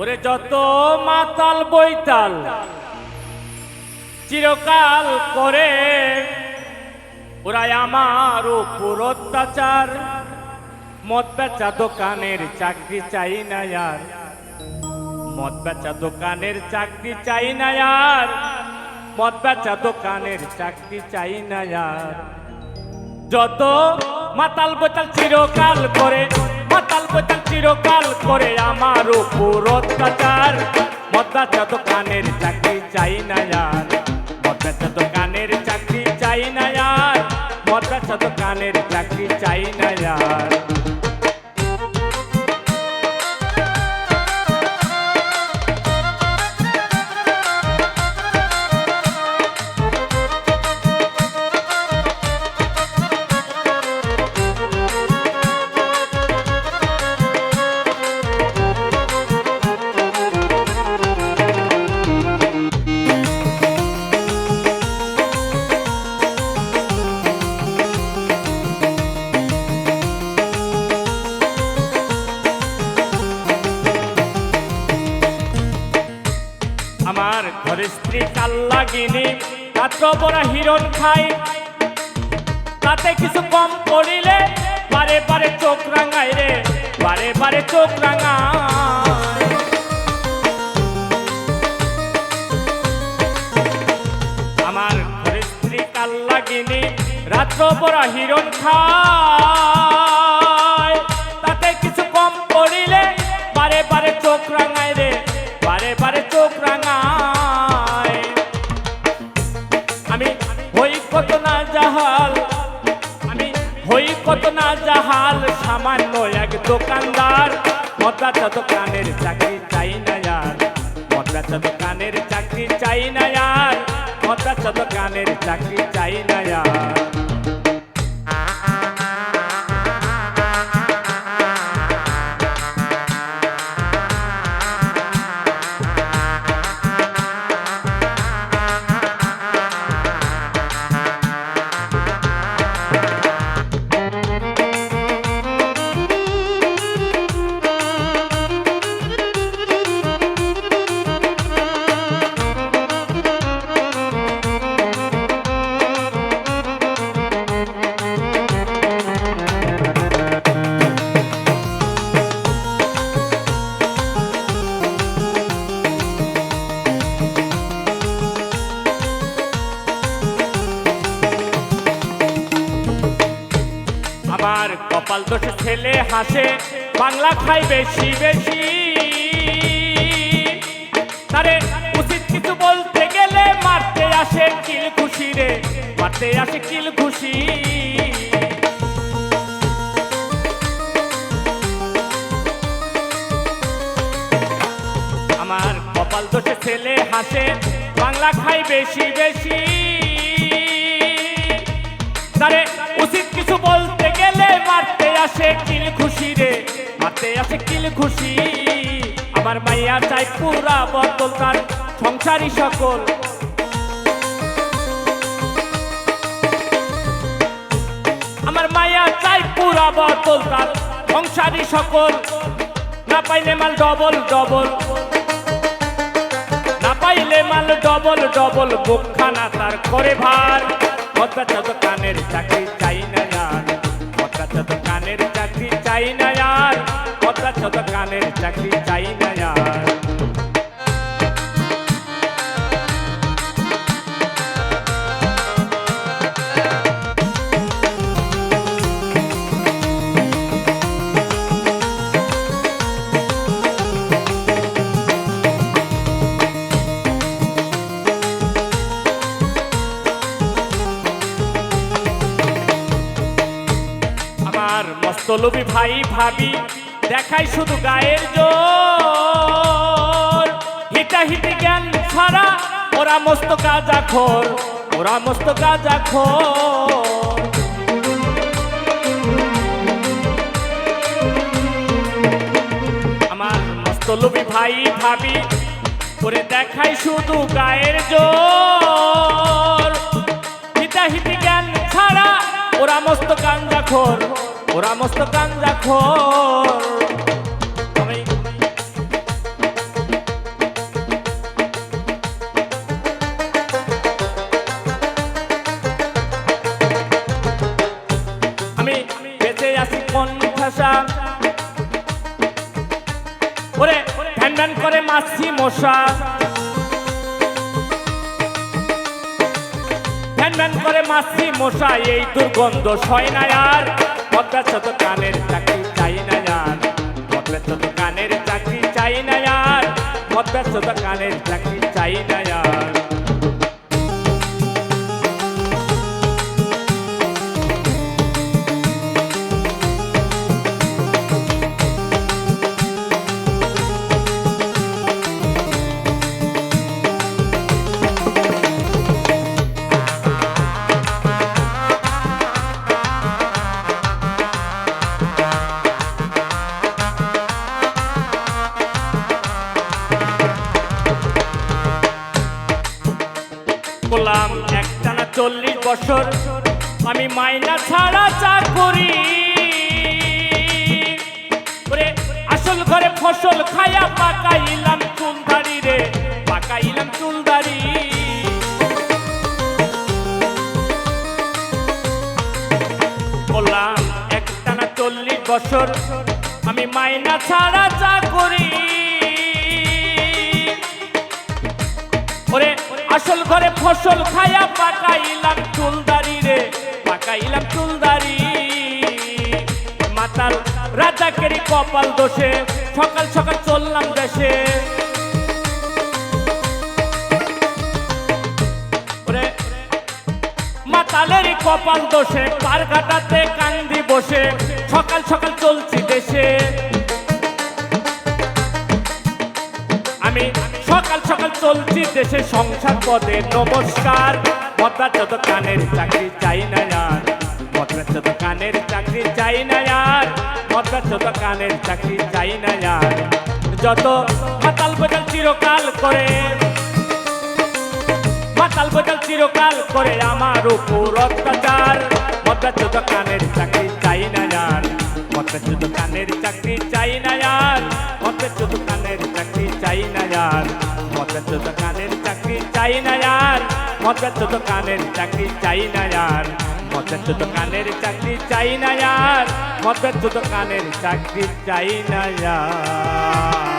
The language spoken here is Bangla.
ওরে যত মাতাল বৈতাল চিরকাল করে, ওরাই আমার উপর অত্যাচার। মদ বেচা দোকানের চাকরি চাই না আর, মদ বেচা দোকানের চাকরি চাই না আর, মদ বেচা দোকানের চাকরি চাই না আর। যত মাতাল বোতাল চিরকাল করে, মাতাল বোতাল চিরকাল করে আমার উপর অত্যাচার। মদ্দাচা দোকানের চাকরি চাই না আর। মদ্দাচা দোকানের চাকরি চাই না আর। মদ্দাচা দোকানের চাকরি চাই না আমার ঘরে স্ত্রী কাল লাগিনি রাত্র বড় হিরণ খাই। তাতে কিছু কম পড়িলে বারে বারে চোখ রাঙাই রে, বারে বারে চোখ রাঙায়। আমার ঘরে স্ত্রী কাল লাগিনি রাত্র বড় হিরণ খায় হই কত না জাহাল, সামান্য এক দোকানদার। মদ্রাচা দোকানের চাকরি চাই না আর। মদ্রাচা দোকানের চাকরি চাই না আর। মদ্রাচা দোকানের চাকরি চাই না আর। আমার কপাল দোষে ছেলে হাসে, বাংলা খাই বেশি বেশি। তারে উচিত কিছু বলতে গেলে মারতে আসে কিল খুশি রে, মারতে আসে কিল খুশি। আমার কপাল দোষে ছেলে হাসে, বাংলা খাই বেশি বেশি। আসে কিল খুশি রে মারতে আসে কিল খুশি। আমার মাইয়া চাই পুরা বদল তার সংসারী সকল। আমার মায়া চাই পুরা বদল তার সংসারী সকল। না পাইলে মাল ডবল ডবল। না পাইলে মাল ডবল ডবল, বুকখানা তার করে ভার। মদ্রাচা দোকানের চাকরি চাই মদ্রাচা দোকানের চাকরি চাই না আর। ভাই ভাবি দেখাই শুধু গায়ের জোর। হিতাহিতি জ্ঞান ছাড়া ওরা মস্ত গাজা খোর, ওরা মস্ত খোর। আমার মস্তলবি ভাই ভাবি করে দেখাই শুধু গায়ের জোর। হিতাহিতি জ্ঞান ছাড়া ওরা মস্ত গাঞ্জা খোর, ওরা মস্ত গাঞ্জা খোর। শাসা ওরে, ভ্যান ভ্যান করে মাছি মশা। ভ্যান ভ্যান করে মাছি মশা, এই দুর্গন্ধ সয় না আর। মদ্রা ছোট কানের চাকরি চাই না আর। মদ্রা ছোট কানের চাকরি চাই না আর। মদ্রা ছোট কানের চাকরি চাই না আর। চল্লিশ বছর আমি মাইনা ছাড়া চাকরি আসল ঘরে ফসল খায়া পাকাইলাম চুলদারি রে, পাকাইলাম চুলদারি। বললাম, একটানা চল্লিশ বছর আমি মাইনা ছাড়া চাকরি আসল ঘরে ফসল খায়া পাকাইলাম চুলদারি রে, পাকাইলাম চুলদারি। মাতাল রাজাকেরই কপাল দোষে, সকাল সকাল চললাম দেশে। ওরে মাতালেরই কপাল দোষে, পার ঘাটাতে কান্দি বসে, সকাল সকাল চলছি দেশে। আমি সকাল সকাল চলছি দেশে সংসার পদে নমস্কার। মদ্রা চোদ্দ কানের চাকরি চাই না আর। মদ্রা চোদ্দ কানের চাকরি চাই না আর। মদ্রা চোদ্দ কানের চাকরি চাই না আর। যত মাতাল বদল চিরকাল করে, মাতাল বদল চিরকাল করে আমার উপর অত্যাচার। মদ্রা চোদ্দ কানের চাকরি চাই না আর। মদ্রা চোদ্দ কানের চাকরি চাই না আর। মদ্রা চোদ্দ কানের আর মদের তো দোকানের চাকরি চাই না আর মদের তো দোকানের চাকরি চাই না আর মদের তো দোকানের চাকরি চাই না আর মদের তো দোকানের চাকরি চাই না আর।